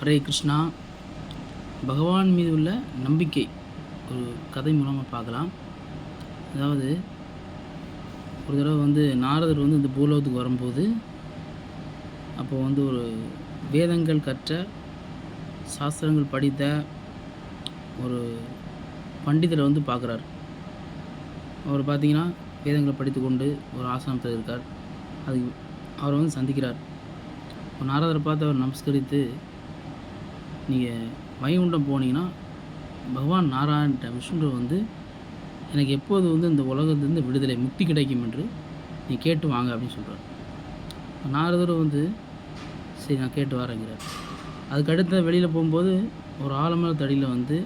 ஹரே கிருஷ்ணா. பகவான் மீது உள்ள நம்பிக்கை. ஒரு கதை மூலமாக பார்க்கலாம். அதாவது ஒரு தடவை வந்து நாரதர் வந்து இந்த பூலோகத்துக்கு வரும்போது அப்போ வந்து ஒரு வேதங்கள் கற்ற சாஸ்திரங்கள் படித்த ஒரு பண்டிதரை வந்து பார்க்குறாரு. அவர் பார்த்தீங்கன்னா வேதங்களை படித்து கொண்டு ஒரு ஆசிரமத்தில் இருக்கார். அது அவரை வந்து சந்திக்கிறார். நாரதரை பார்த்து அவர் நமஸ்கரித்து நீங்கள் வைகுண்டம் போனீங்கன்னா பகவான் நாராயண்ட விஷ்ணு வந்து எனக்கு எப்போது வந்து இந்த உலகத்துலேருந்து விடுதலை முக்தி கிடைக்கும் என்று நீ கேட்டு வாங்க அப்படின்னு சொல்கிறார் நாரதர் வந்து சரி நான் கேட்டு வரேங்கிறார் அதுக்கு அடுத்த வெளியில் போகும்போது ஒரு ஆலமர தடியில் வந்து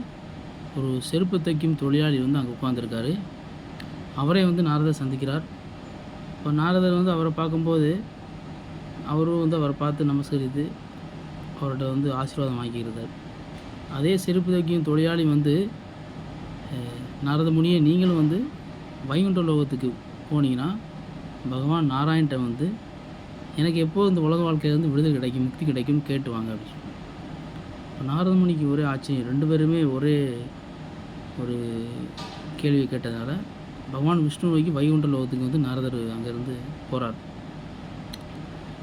ஒரு செருப்பு தைக்கும் தொழிலாளி வந்து அங்கே உட்காந்துருக்காரு அவரே வந்து நாரதர் சந்திக்கிறார். இப்போ நாரதர் வந்து அவரை பார்க்கும்போது அவரும் வந்து அவரை பார்த்து நமஸ்கரித்து அவர்கிட்ட வந்து ஆசீர்வாதம் வாங்கியிருந்தார் அதே செருப்பு தைக்கும் தொழிலாளி வந்து அஹ், நாரத முனியை நீங்களும் வந்து வைகுண்ட லோகத்துக்கு போனீங்கன்னா பகவான் நாராயண்கிட்ட வந்து எனக்கு எப்போது இந்த உலக வாழ்க்கையிலேருந்து விடுதலை கிடைக்கும் முக்தி கிடைக்கும்? கேட்டு வாங்க அப்படின்னு சொன்னார். ஒரே ஆச்சரியம். ரெண்டு பேருமே ஒரே ஒரு கேள்வி கேட்டதால் பகவான் விஷ்ணு நோக்கி வைகுண்ட லோகத்துக்கு வந்து நாரதர் அங்கேருந்து போகிறார்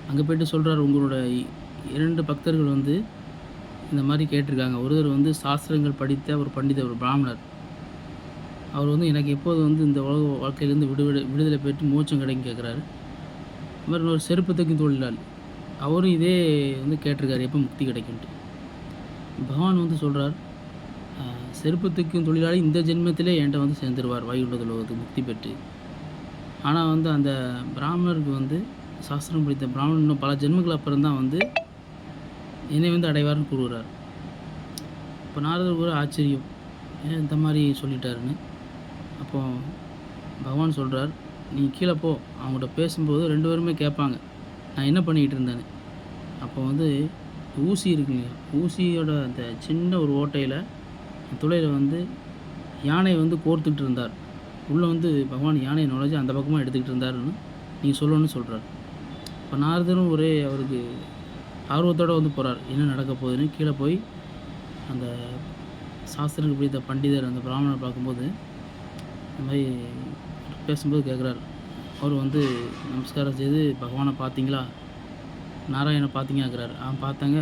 அங்கே போய்ட்டு சொல்கிறார் உங்களோட இரண்டு பக்தர்கள் வந்து இந்த மாதிரி கேட்டிருக்காங்க. ஒருவர் வந்து சாஸ்திரங்கள் படித்த ஒரு பண்டிதர் ஒரு பிராமணர். அவர் வந்து எனக்கு எப்போது வந்து இந்த உலக வாழ்க்கையிலேருந்து விடுதலை விடுதலை பெற்று மோச்சம் கிடைக்கும் கேட்குறாரு. அது மாதிரி ஒரு செருப்பு தைக்கும் தொழிலாளி அவரும் இதே வந்து கேட்டிருக்காரு எப்போ முக்தி கிடைக்கும்ட்டு பகவான் வந்து சொல்கிறார் செருப்பு தைக்கும் தொழிலாளி இந்த ஜென்மத்திலே என்கிட்ட வந்து சேர்ந்துருவார். வைகுண்ட லோகத்துக்கு முக்தி பெற்று. ஆனால் வந்து அந்த பிராமணருக்கு வந்து சாஸ்திரம் படித்த பிராமணன் இன்னும் பல ஜென்மங்கள் அப்புறம் தான் வந்து என்னை வந்து அடைவார்னு கூறுகிறார். இப்போ நாரதர் ஒரு ஆச்சரியம். ஏன் இந்த மாதிரி சொல்லிட்டாருன்னு? அப்போ பகவான் சொல்கிறார் நீ கீழே போ. அவங்கள்ட்ட பேசும்போது ரெண்டு பேருமே கேட்பாங்க. நான் என்ன பண்ணிக்கிட்டு இருந்தேன்னு? அப்போ வந்து ஊசி இருக்கு இல்லையா? ஊசியோட அந்த சின்ன ஒரு ஓட்டையில் துளையில் வந்து யானை வந்து கோர்த்துக்கிட்டு இருந்தார். உள்ளே வந்து பகவான் யானையை நுழைஞ்சு அந்த பக்கமாக எடுத்துக்கிட்டு இருந்தாருன்னு நீங்கள் சொல்லணும்னு சொல்கிறார் இப்போ நாரதரும் ஒரே அவருக்கு ஆர்வத்தோடு வந்து போகிறார் என்ன நடக்க போகுதுன்னு கீழே போய் அந்த சாஸ்திரங்கள் பிடித்த பண்டிதர் அந்த பிராமணர் பார்க்கும்போது இந்த மாதிரி பேசும்போது கேட்குறாரு அவர் வந்து நமஸ்காரம் செய்து பகவானை பார்த்தீங்களா? நாராயணை பார்த்தீங்கிறார் ஆ பார்த்தாங்க.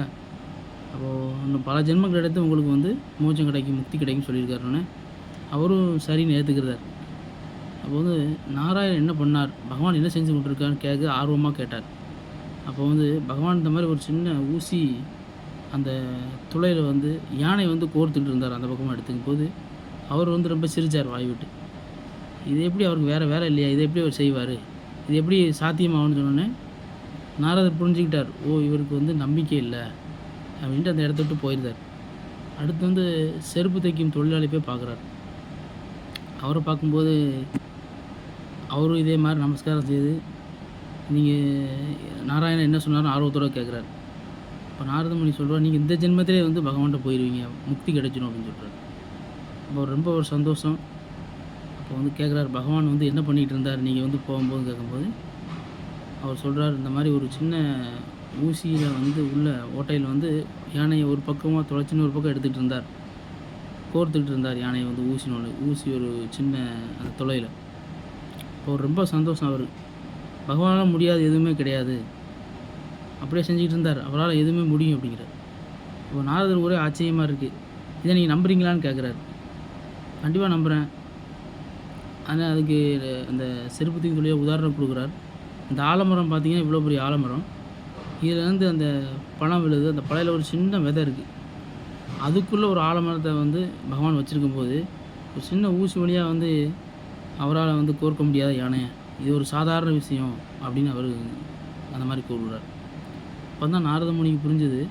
அப்போது இன்னும் பல ஜென்மங்கள் எடுத்து உங்களுக்கு வந்து மோஜம் கிடைக்கும் முக்தி கிடைக்கும் சொல்லியிருக்காருன்னு அவரும் சரின்னு ஏற்றுக்கிறார் அப்போ வந்து நாராயணன் என்ன பண்ணார்? பகவான் என்ன செஞ்சு கொண்டிருக்கான்னு கேட்க ஆர்வமாக கேட்டார். அப்போ வந்து பகவான் இந்த மாதிரி ஒரு சின்ன ஊசி அந்த துளையில் வந்து யானை வந்து கோர்த்துக்கிட்டு இருந்தார் அந்த பக்கமாக எடுத்துக்கும் போது அவர் வந்து ரொம்ப சிரிச்சார் வாய் விட்டு. இது எப்படி அவருக்கு வேறு வேலை இல்லையா? இதை எப்படி அவர் செய்வார்? இது எப்படி சாத்தியமாகும்னு சொன்னோன்னே நாரதர் புரிஞ்சுக்கிட்டார். ஓ இவருக்கு வந்து நம்பிக்கை இல்லை அப்படின்ட்டு அந்த இடத்த விட்டு போயிருந்தார். அடுத்து வந்து செருப்பு தைக்கும் தொழிலாளி போய் பார்க்குறாரு அவரை பார்க்கும்போது அவரும் இதே மாதிரி நமஸ்காரம் செய்து நீங்கள் நாராயணன் என்ன சொன்னாலும் ஆர்வத்தோடு கேட்குறாரு இப்போ நாரதமுனி சொல்கிறார் நீங்கள் இந்த ஜென்மத்திலே வந்து பகவான்கிட்ட போயிடுவீங்க முக்தி கிடைச்சிடும் அப்படின்னு சொல்கிறார் அப்போ ரொம்ப ஒரு சந்தோஷம். அப்போ வந்து கேட்குறாரு பகவான் வந்து என்ன பண்ணிகிட்டு இருந்தார்? நீங்கள் வந்து போகும்போது கேட்கும்போது அவர் சொல்கிறார் இந்த மாதிரி ஒரு சின்ன ஊசியில் வந்து உள்ள ஓட்டையில் வந்து யானையை ஒரு பக்கமாக தொலைச்சின்னு ஒரு பக்கம் எடுத்துகிட்டு இருந்தார். கோர்த்துக்கிட்டு இருந்தார் யானையை வந்து ஊசினோடு ஊசி ஒரு சின்ன அந்த தொலையில். இப்போ ரொம்ப சந்தோஷம் அவர் பகவானால் முடியாது எதுவுமே கிடையாது. அப்படியே செஞ்சுக்கிட்டு இருந்தார். அவரால் எதுவுமே முடியும் அப்படிங்கிறார். இப்போ நாரதர் ஒரே ஆச்சரியமாக இருக்குது இதை நீங்கள் நம்புறீங்களான்னு கேட்குறாரு. கண்டிப்பாக நம்புகிறேன் ஆனால் அதுக்கு அந்த செருப்பத்துக்கு சொல்லிய உதாரணம் கொடுக்குறார். இந்த ஆலமரம் பார்த்தீங்கன்னா இவ்வளோ பெரிய ஆலமரம். இதுலேருந்து அந்த பழம் விழுது. அந்த பழையில் ஒரு சின்ன விதை இருக்குது அதுக்குள்ளே ஒரு ஆலமரத்தை வந்து பகவான் வச்சுருக்கும் போது ஒரு சின்ன ஊசி வழியாக வந்து அவரால் வந்து கோர்க்க முடியாத யானையை இது ஒரு சாதாரண விஷயம் அப்படின்னு அவர் அந்த மாதிரி கூறுகிறார் அப்போ தான் நாரதமுனிக்கு புரிஞ்சது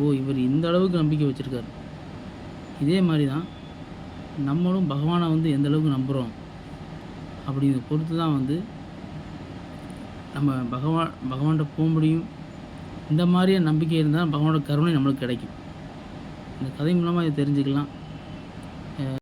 ஓ இவர் இந்த அளவுக்கு நம்பிக்கை வச்சுருக்காரு. இதே மாதிரி தான் நம்மளும் பகவானை வந்து எந்த அளவுக்கு நம்புகிறோம் அப்படிங்கிறத பொறுத்து தான் வந்து நம்ம பகவான் பகவான்கிட்ட போக முடியும். இந்த மாதிரியே நம்பிக்கை இருந்தால் பகவானோட கருணை நம்மளுக்கு கிடைக்கும். இந்த கதை மூலமாக இதை தெரிஞ்சுக்கலாம்.